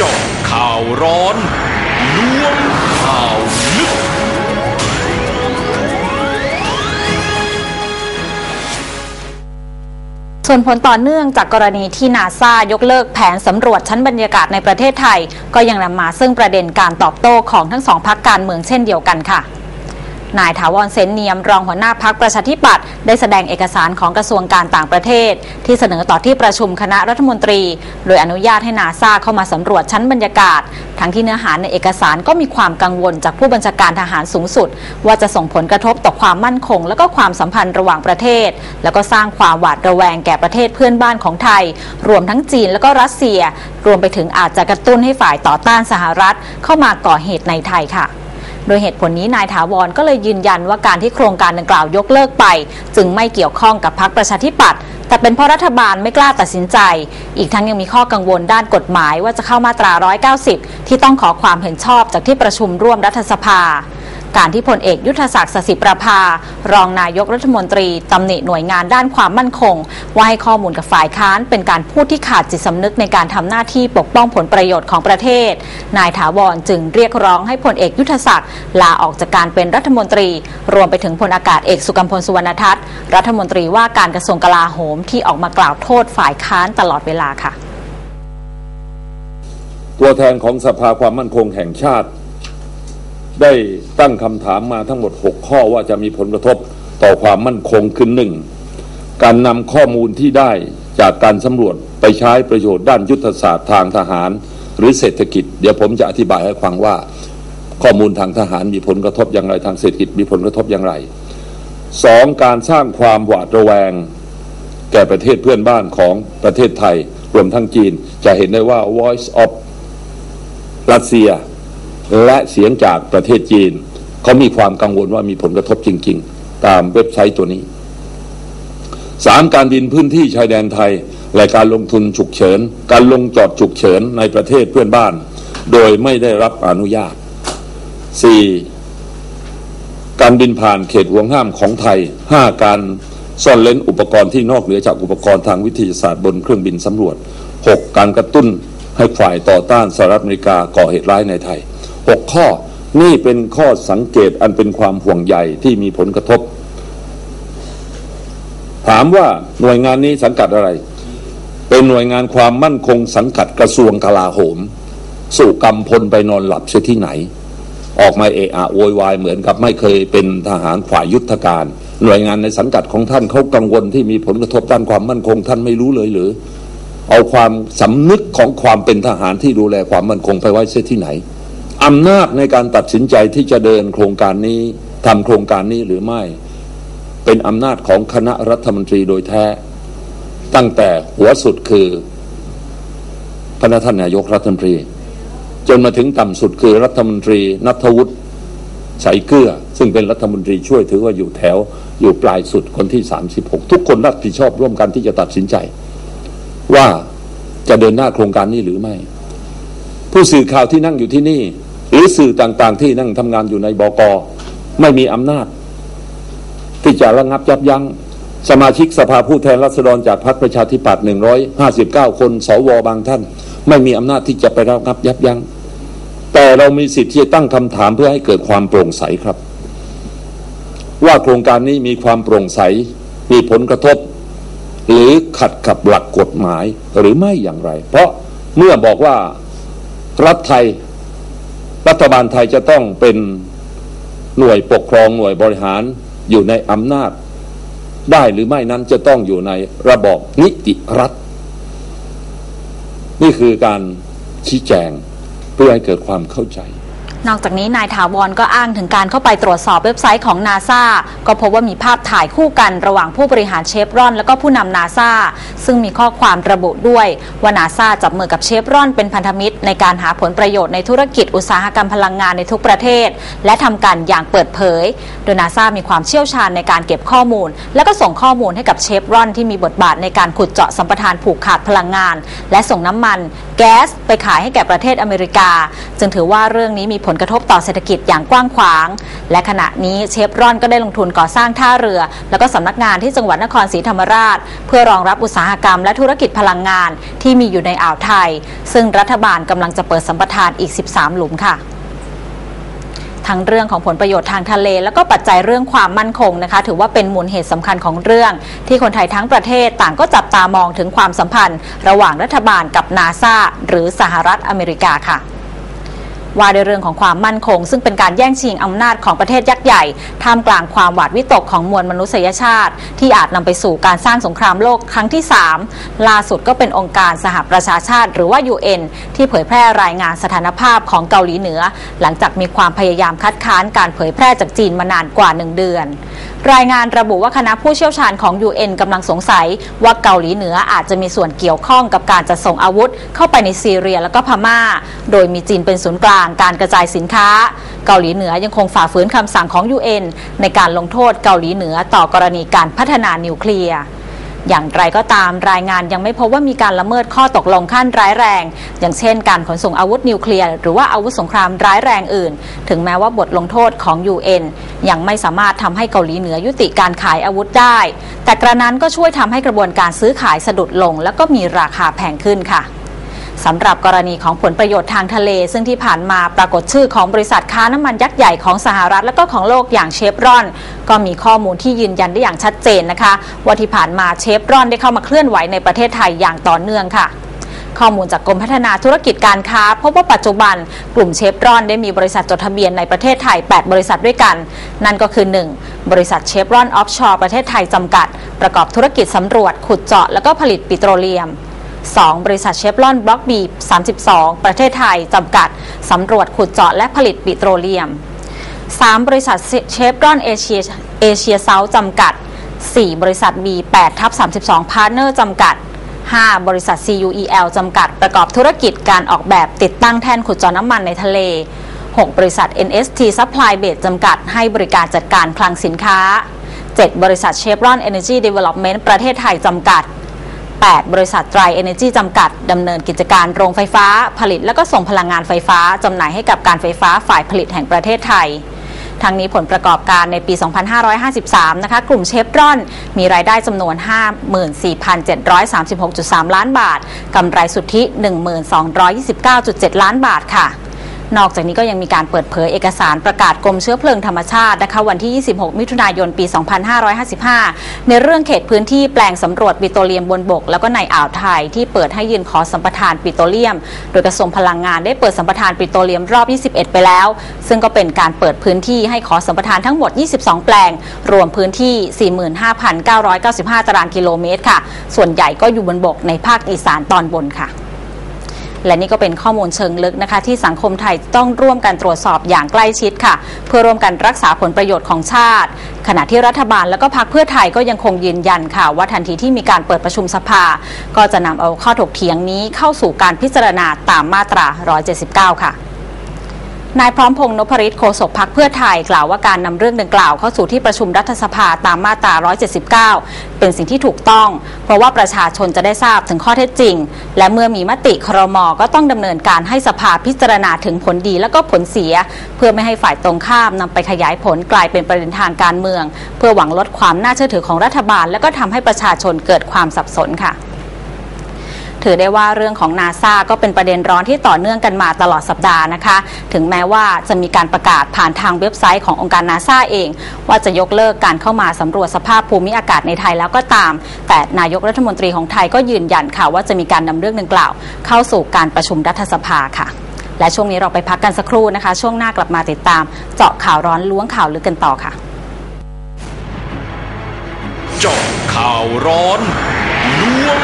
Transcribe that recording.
จาะข่าวร้อนล้วงข่าวลึก ส่วนผลต่อเนื่องจากกรณีที่นาซายกเลิกแผนสำรวจชั้นบรรยากาศในประเทศไทย ก็ยังนำมาซึ่งประเด็นการตอบโต้ของทั้งสองพักการเมืองเช่นเดียวกันค่ะ นายถาวรเซนเนียมรองหัวหน้าพักประชาธิปัตย์ได้แสดงเอกสารของกระทรวงการต่างประเทศ ที่เสนอต่อที่ประชุมคณะรัฐมนตรี โดยอนุญาตให้นาซาเข้ามาสำรวจชั้นบรรยากาศ ทั้งที่เนื้อหาในเอกสารก็มีความกังวลจากผู้บัญชาการทหารสูงสุด ว่าจะส่งผลกระทบต่อความมั่นคง และก็ความสัมพันธ์ระหว่างประเทศ แล้วก็สร้างความหวาดระแวงแก่ประเทศเพื่อนบ้านของไทย รวมทั้งจีนและก็รัสเซีย รวมไปถึงอาจจะกระตุ้นให้ฝ่ายต่อต้านสหรัฐ เข้ามาก่อเหตุในไทยค่ะ โดยเหตุผลนี้นายถาวรก็เลยยืนยันว่าการที่โครงการดังกล่าวยกเลิกไป จึงไม่เกี่ยวข้องกับพรรคประชาธิปัตย์แต่เป็นเพราะรัฐบาลไม่กล้าตัดสินใจ อีกทั้งยังมีข้อกังวลด้านกฎหมายว่าจะเข้ามาตรา 190 ที่ต้องขอความเห็นชอบจากที่ประชุมร่วมรัฐสภา การที่พลเอกยุทธศักดิ์สสิประภา รองนายกรัฐมนตรีตำหนิหน่วยงานด้านความมั่นคง ว่าให้ข้อมูลกับฝ่ายค้าน เป็นการพูดที่ขาดจิตสำนึกในการทำหน้าที่ปกป้องผลประโยชน์ของประเทศ นายถาวรจึงเรียกร้องให้พลเอกยุทธศักดิ์ลาออกจากการเป็นรัฐมนตรี รวมไปถึงพลอากาศเอกสุกัมพลสุวรรณทัศน์รัฐมนตรีว่าการกระทรวงกลาโหมที่ออกมากล่าวโทษฝ่ายค้านตลอดเวลาค่ะ ตัวแทนของสภาความมั่นคงแห่งชาติ ได้ตั้งคำถามมาทั้งหมด 6 ข้อว่าจะมีผลกระทบต่อความมั่นคงคือหนึ่งการนำข้อมูลที่ได้จากการสำรวจไปใช้ประโยชน์ด้านยุทธศาสตร์ทางทหาร หรือเศรษฐกิจ เดี๋ยวผมจะอธิบายให้ฟังว่า ข้อมูลทางทหารมีผลกระทบอย่างไรทางเศรษฐกิจมีผลกระทบอย่างไรสองการสร้างความหวาดระแวง แก่ประเทศเพื่อนบ้านของประเทศไทย รวมทั้งจีนจะเห็นได้ว่า Voice of รัสเซีย และเสียงจากประเทศจีน เขามีความกังวลว่ามีผลกระทบจริง ๆ ตามเว็บไซต์ตัวนี้สามการบินพื้นที่ชายแดนไทยและการลงทุนฉุกเฉิน การลงจอดฉุกเฉินในประเทศเพื่อนบ้าน โดยไม่ได้รับอนุญาตสี่การบินผ่านเขตห่วงห้ามของไทยห้าการซ่อนเล้นอุปกรณ์ที่นอกเหนือจากอุปกรณ์ทางวิทยาศาสตร์บนเครื่องบินสำรวจหกการกระตุ้นให้ฝ่ายต่อต้านสหรัฐอเมริกาก่อเหตุร้ายในไทย หกข้อ นี่เป็นข้อสังเกตอันเป็นความห่วงใยที่มีผลกระทบ ถามว่าหน่วยงานนี้สังกัดอะไร เป็นหน่วยงานความมั่นคงสังกัดกระทรวงกลาโหม สู่กำพลไปนอนหลับเสียที่ไหน ออกมาเอะอะโวยวายเหมือนกับไม่เคยเป็นทหารฝ่ายยุทธการ หน่วยงานในสังกัดของท่านเขากังวลที่มีผลกระทบด้านความมั่นคงท่านไม่รู้เลยหรือเอาความสำนึกของความเป็นทหารที่ดูแลความมั่นคงไปไว้เสียที่ไหน อำนาจในการตัดสินใจที่จะเดินโครงการนี้ทำโครงการนี้หรือไม่ เป็นอำนาจของคณะรัฐมนตรีโดยแท้ ตั้งแต่หัวสุดคือพระท่านนายกรัฐมนตรี จนมาถึงต่ำสุดคือรัฐมนตรีนัทวุฒิใสเกลือซึ่งเป็นรัฐมนตรีช่วยถือว่าอยู่แถว อยู่ปลายสุดคนที่ 36 ทุกคนรับผิดชอบร่วมกันที่จะตัดสินใจ ว่าจะเดินหน้าโครงการนี้หรือไม่ ผู้สื่อข่าวที่นั่งอยู่ที่นี่ หรือสื่อต่างๆ ที่นั่งทำงานอยู่ในบกไม่มีอำนาจ ที่จะระงับยับยัง้งสมาชิกสภาผู้แทนราษฎรจากพรรคประชาธิปัตย์159 คนสวบางท่าน ไม่มีอำนาจที่จะไประงับยับยัง้งแต่เรามีสิทธิ์ที่จะตั้งคำถามเพื่อให้เกิดความโปร่งใสครับ ว่าโครงการนี้มีความโปร่งใส มีผลกระทบ หรือขัดกับหลักกฎหมายหรือไม่อย่างไร เพราะเมื่อบอกว่ารัฐไทย รัฐบาลไทยจะต้องเป็นหน่วยปกครองหน่วยบริหารอยู่ในอำนาจ ได้หรือไม่นั้นจะต้องอยู่ในระบอบนิติรัฐ นี่คือการชี้แจงเพื่อให้เกิดความเข้าใจ นอกจากนี้นายถาวรก็อ้างถึงการเข้าไปตรวจสอบเว็บไซต์ของนาซาก็พบว่ามีภาพถ่ายคู่กันระหว่างผู้บริหารเชฟรอน และก็ผู้นำนาซาซึ่งมีข้อความระบุด้วย ว่านาซาจับมือกับเชฟรอนเป็นพันธมิตร ในการหาผลประโยชน์ในธุรกิจอุตสาหกรรมพลังงานในทุกประเทศ และทำการอย่างเปิดเผย โดยนาซามีความเชี่ยวชาญในการเก็บข้อมูล และก็ส่งข้อมูลให้กับเชฟรอน ที่มีบทบาทในการขุดเจาะสัมปทานผูกขาดพลังงาน และส่งน้ำมัน แก๊สไปขายให้แก่ประเทศอเมริกา จึงถือว่าเรื่องนี้มีผลกระทบต่อเศรษฐกิจอย่างกว้างขวาง และขณะนี้เชฟรอนก็ได้ลงทุนก่อสร้างท่าเรือ แล้วก็สำนักงานที่จังหวัดนครศรีธรรมราช เพื่อรองรับอุตสาหกรรมและธุรกิจพลังงานที่มีอยู่ในอ่าวไทย ซึ่งรัฐบาลกำลังจะเปิดสัมปทานอีก 13 หลุมค่ะ ทั้งเรื่องของผลประโยชน์ทางทะเล แล้วก็ปัจจัยเรื่องความมั่นคงนะคะ ถือว่าเป็นมูลเหตุสำคัญของเรื่อง ที่คนไทยทั้งประเทศต่างก็จับตามองถึงความสัมพันธ์ ระหว่างรัฐบาลกับนาซาหรือสหรัฐอเมริกาค่ะ ว่าในเรื่องของความมั่นคง ซึ่งเป็นการแย่งชิงอำนาจของประเทศยักษ์ใหญ่ท่ามกลางความหวาดวิตกของมวลมนุษยชาติ ที่อาจนำไปสู่การสร้างสงครามโลกครั้งที่ 3 ล่าสุดก็เป็นองค์การสหประชาชาติ หรือว่า UN ที่เผยแพร่รายงานสถานภาพของเกาหลีเหนือ หลังจากมีความพยายามคัดค้านการเผยแพร่จากจีนมานานกว่า 1 เดือน รายงานระบุว่าคณะผู้เชี่ยวชาญของ UN กำลังสงสัย ว่าเกาหลีเหนืออาจจะมีส่วนเกี่ยวข้องกับการจัดส่งอาวุธ เข้าไปในซีเรียและก็พม่า โดยมีจีนเป็นศูนย์กลางการกระจายสินค้า เกาหลีเหนือยังคงฝ่าฝืนคำสั่งของ UN ในการลงโทษเกาหลีเหนือต่อกรณีการพัฒนานิวเคลียร์ อย่างไรก็ตามรายงานยังไม่พบว่ามีการละเมิดข้อตกลงขั้นร้ายแรง อย่างเช่น การขนส่งอาวุธนิวเคลียร์ หรือว่าอาวุธสงครามร้ายแรงอื่น ถึงแม้ว่าบทลงโทษของ UN ยังไม่สามารถทำให้เกาหลีเหนือยุติการขายอาวุธได้ แต่กระนั้นก็ช่วยทำให้กระบวนการซื้อขายสะดุดลง แล้วก็มีราคาแพงขึ้นค่ะ สำหรับกรณีของผลประโยชน์ทางทะเล ซึ่งที่ผ่านมาปรากฏชื่อของบริษัทค้าน้ำมันยักษ์ใหญ่ของสหรัฐและก็ของโลกอย่างเชฟรอน ก็มีข้อมูลที่ยืนยันได้อย่างชัดเจนนะคะ ว่าที่ผ่านมาเชฟรอนได้เข้ามาเคลื่อนไหวในประเทศไทยอย่างต่อเนื่องค่ะข้อมูลจากกรมพัฒนาธุรกิจการค้าพบว่าปัจจุบันกลุ่มเชฟรอนได้มีบริษัทจดทะเบียนในประเทศไทย 8 บริษัทด้วยกัน นั่นก็คือ 1. บริษัทเชฟรอนออฟชอร์ประเทศไทยจำกัด ประกอบธุรกิจสำรวจ ขุดเจาะ และก็ผลิตปิโตรเลียม 2. บริษัทเชฟรอนบล็อกบี 32 ประเทศไทย จำกัด สำรวจขุดเจาะและผลิตปิโตรเลียม 3. บริษัทเชฟรอนเอเชียเอเชียเซาจำกัด 4. บริษัท B8 ทับ32พาร์เนอร์จำกัด 5. บริษัท CUEL จำกัด ประกอบธุรกิจการออกแบบติดตั้งแท่นขุดเจาะน้ำมันในทะเล 6. บริษัท NST Supply Base จำกัด ให้บริการจัดการคลังสินค้า 7. บริษัท Chevron Energy Development ประเทศไทยจำกัด 8. บริษัทไตรเอเนจีจำกัด ดำเนินกิจการโรงไฟฟ้า ผลิตและก็ส่งพลังงานไฟฟ้า จำหน่ายให้กับการไฟฟ้าฝ่ายผลิตแห่งประเทศไทยทั้งนี้ผลประกอบการในปี 2553 นะคะ กลุ่มเชฟรอน มีรายได้จำนวน 54,736.3 ล้านบาท กำไรสุทธิ 1229.7 ล้านบาทค่ะ นอกจากนี้ก็ยังมีการเปิดเผยเอกสารประกาศกรมเชื้อเพลิงธรรมชาตินะคะวันที่ 26 มิถุนายน ปี 2555 ในเรื่องเขตพื้นที่แปลงสำรวจปิโตรเลียมบนบก แล้วก็ในอ่าวไทยที่เปิดให้ยื่นขอสัมปทานปิโตรเลียม โดยกระทรวงพลังงานได้เปิดสัมปทานปิโตรเลียมรอบ 21 ไปแล้ว ซึ่งก็เป็นการเปิดพื้นที่ให้ขอสัมปทานทั้งหมด 22 แปลง รวมพื้นที่ 45,995 ตารางกิโลเมตรค่ะ ส่วนใหญ่ก็อยู่บนบกในภาคอีสานตอนบนค่ะ และนี่ก็เป็นข้อมูลเชิงลึกนะคะ ที่สังคมไทยต้องร่วมกันตรวจสอบอย่างใกล้ชิดค่ะ เพื่อร่วมกันรักษาผลประโยชน์ของชาติ ขณะที่รัฐบาลและก็พรรคเพื่อไทยก็ยังคงยืนยันค่ะ ว่าทันทีที่มีการเปิดประชุมสภา ก็จะนำเอาข้อถกเถียงนี้เข้าสู่การพิจารณาตามมาตรา 179 ค่ะ นายพร้อมพงษ์นพริตโฆษกพักเพื่อไทยกล่าวว่าการนำเรื่องดังกล่าวเข้าสู่ที่ประชุมรัฐสภาตามมาตรา 179 เป็นสิ่งที่ถูกต้อง เพราะว่าประชาชนจะได้ทราบถึงข้อเท็จจริง และเมื่อมีมติครมก็ต้องดำเนินการให้สภาพิจารณาถึงผลดีและก็ผลเสีย เพื่อไม่ให้ฝ่ายตรงข้ามนำไปขยายผลกลายเป็นประเด็นทางการเมือง เพื่อหวังลดความน่าเชื่อถือของรัฐบาล และก็ทำให้ประชาชนเกิดความสับสนค่ะ ถือได้ว่าเรื่องของนาซาก็เป็นประเด็นร้อนที่ต่อเนื่องกันมาตลอดสัปดาห์นะคะ ถึงแม้ว่าจะมีการประกาศผ่านทางเว็บไซต์ขององค์การนาซาเอง ว่าจะยกเลิกการเข้ามาสำรวจสภาพภูมิอากาศในไทยแล้วก็ตาม แต่นายกรัฐมนตรีของไทยก็ยืนยันค่ะว่าจะมีการนำเรื่องดังกล่าว เข้าสู่การประชุมรัฐสภาค่ะ และช่วงนี้เราไปพักกันสักครู่นะคะ ช่วงหน้ากลับมาติดตาม เจาะข่าวร้อนล้วงข่าวลึกกันต่อค่ะ เจาะข่าวร้อนล้วง